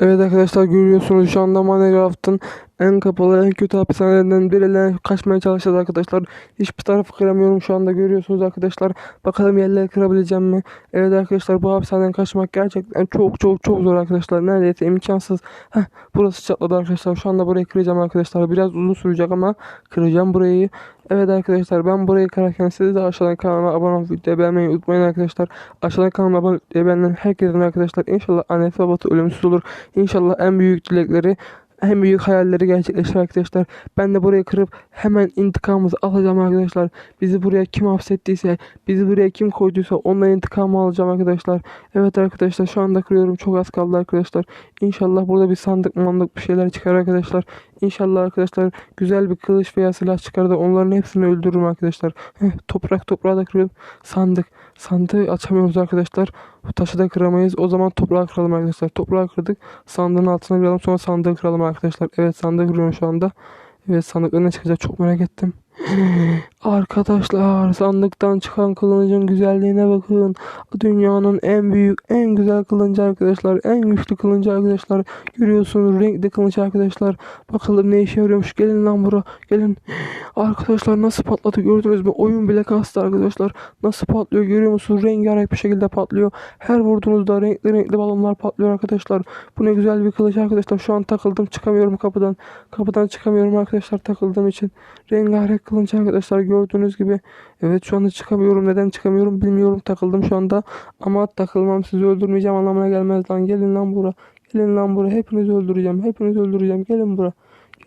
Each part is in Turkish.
Evet arkadaşlar görüyorsunuz şu anda Minecraft'ın en kapalı en kötü hapishanelerinden biriyle kaçmaya çalışacağız arkadaşlar. Hiçbir tarafı kıramıyorum şu anda görüyorsunuz arkadaşlar. Bakalım yerleri kırabileceğim mi? Evet arkadaşlar bu hapishaneden kaçmak gerçekten çok çok çok zor arkadaşlar. Neredeyse imkansız. Heh, burası çatladı arkadaşlar. Şu anda burayı kıracağım arkadaşlar. Biraz uzun sürecek ama kıracağım burayı. Evet arkadaşlar ben burayı kırarken siz de aşağıdan kanalıma abone olup videoyu beğenmeyi unutmayın arkadaşlar. Aşağıdan kanalıma abone olup beğenen herkesin arkadaşlar inşallah annesi babası ölümsüz olur. İnşallah en büyük dilekleri en büyük hayalleri gerçekleşir arkadaşlar. Ben de burayı kırıp hemen intikamımızı alacağım arkadaşlar. Bizi buraya kim hapsettiyse, bizi buraya kim koyduysa ondan intikamı alacağım arkadaşlar. Evet arkadaşlar şu anda kırıyorum. Çok az kaldı arkadaşlar. İnşallah burada bir sandık mandık bir şeyler çıkar arkadaşlar. İnşallah arkadaşlar güzel bir kılıç veya silah çıkar da onların hepsini öldürürüm arkadaşlar. Toprak toprağı da kırıyorum. Sandık. Sandığı açamıyoruz arkadaşlar. Bu taşı da kıramayız. O zaman toprağı kıralım arkadaşlar. Toprağı kırdık. Sandığın altına kıralım. Sonra sandığı kıralım arkadaşlar. Evet sandığı kırıyorum şu anda. Evet sandıkta ne çıkacak çok merak ettim. Arkadaşlar sandıktan çıkan kılıcın güzelliğine bakın. Dünyanın en büyük, en güzel kılıncı arkadaşlar. En güçlü kılıncı arkadaşlar. Görüyorsunuz renkli kılıç arkadaşlar. Bakalım ne işe yarıyormuş. Gelin lan bura. Gelin. Arkadaşlar nasıl patladı gördünüz mü? Oyun bile kastı arkadaşlar. Nasıl patlıyor görüyor musunuz? Rengarenk bir şekilde patlıyor. Her vurduğunuzda renkli renkli balonlar patlıyor arkadaşlar. Bu ne güzel bir kılıç arkadaşlar. Şu an takıldım çıkamıyorum kapıdan. Kapıdan çıkamıyorum arkadaşlar takıldığım için. Rengarenk kılıç arkadaşlar gördüğünüz gibi. Evet şu anda çıkamıyorum. Neden çıkamıyorum bilmiyorum. Takıldım şu anda. Ama takılmam sizi öldürmeyeceğim anlamına gelmez lan. Gelin lan bura. Gelin lan bura. Hepinizi öldüreceğim. Hepinizi öldüreceğim. Gelin bura.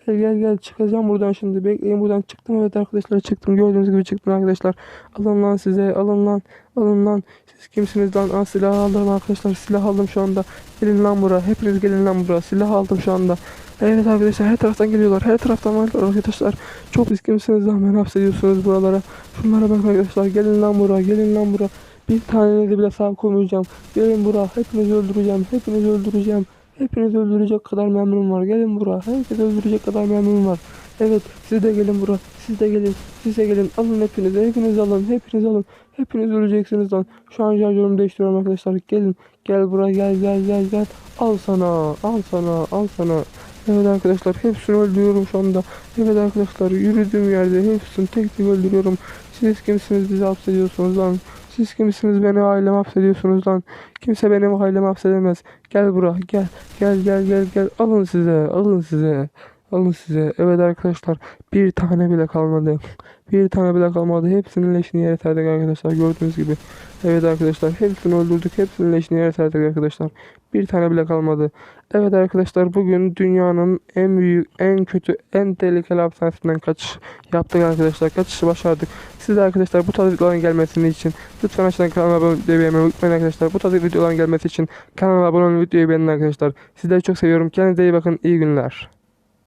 Gel gel gel çıkacağım buradan şimdi. Bekleyin buradan çıktım. Evet arkadaşlar çıktım. Gördüğünüz gibi çıktım arkadaşlar. Alın lan size. Alın lan. Alın lan. Siz kimsiniz lan? Aa, silah aldım arkadaşlar. Silah aldım şu anda. Gelin lan bura. Hepiniz gelin lan bura. Silah aldım şu anda. Evet arkadaşlar her taraftan geliyorlar. Her taraftan var arkadaşlar. Çok siz kimsiniz lan? Beni hapsediyorsunuz buralara. Şunlara bakın arkadaşlar. Gelin lan bura. Gelin lan bura. Bir tanenizi bile sağ koymayacağım. Gelin bura. Hepinizi öldüreceğim. Hepinizi öldüreceğim. Hepinizi öldürecek kadar memnunum var. Gelin bura. Herkes öldürecek kadar memnunum var. Evet siz de gelin bura. Siz de gelin. Siz de gelin. Alın hepinizi. Hepiniz alın. Hepiniz alın. Hepiniz öleceksiniz lan. Şu an şarjörümü değiştiriyorum arkadaşlar. Gelin. Gel buraya gel gel gel gel. Al sana. Al sana. Al sana. Evet arkadaşlar hepsini öldürüyorum şu anda. Evet arkadaşlar yürüdüğüm yerde hepsini tek tek öldürüyorum. Siz kimsiniz bizi hapsediyorsunuz lan? Siz kimsiniz beni ailemi hapsediyorsunuz lan? Kimse benim ailemi hapsedemez. Gel bura gel gel gel gel gel alın size alın size. Alın size. Evet arkadaşlar bir tane bile kalmadı. Bir tane bile kalmadı. Hepsinin leşini yere serdik arkadaşlar gördüğünüz gibi. Evet arkadaşlar hepsini öldürdük. Hepsinin leşini yere serdik arkadaşlar. Bir tane bile kalmadı. Evet arkadaşlar bugün dünyanın en büyük, en kötü, en tehlikeli hapishanesinden kaçış yaptık arkadaşlar. Kaçışı başardık. Siz de arkadaşlar bu tarz videoların gelmesini için lütfen aşağıdan kanalıma abone olmayı unutmayın arkadaşlar. Bu tarz videoların gelmesi için kanalıma abone olmayı videoyu beğenin arkadaşlar. Sizleri çok seviyorum. Kendinize iyi bakın. İyi günler.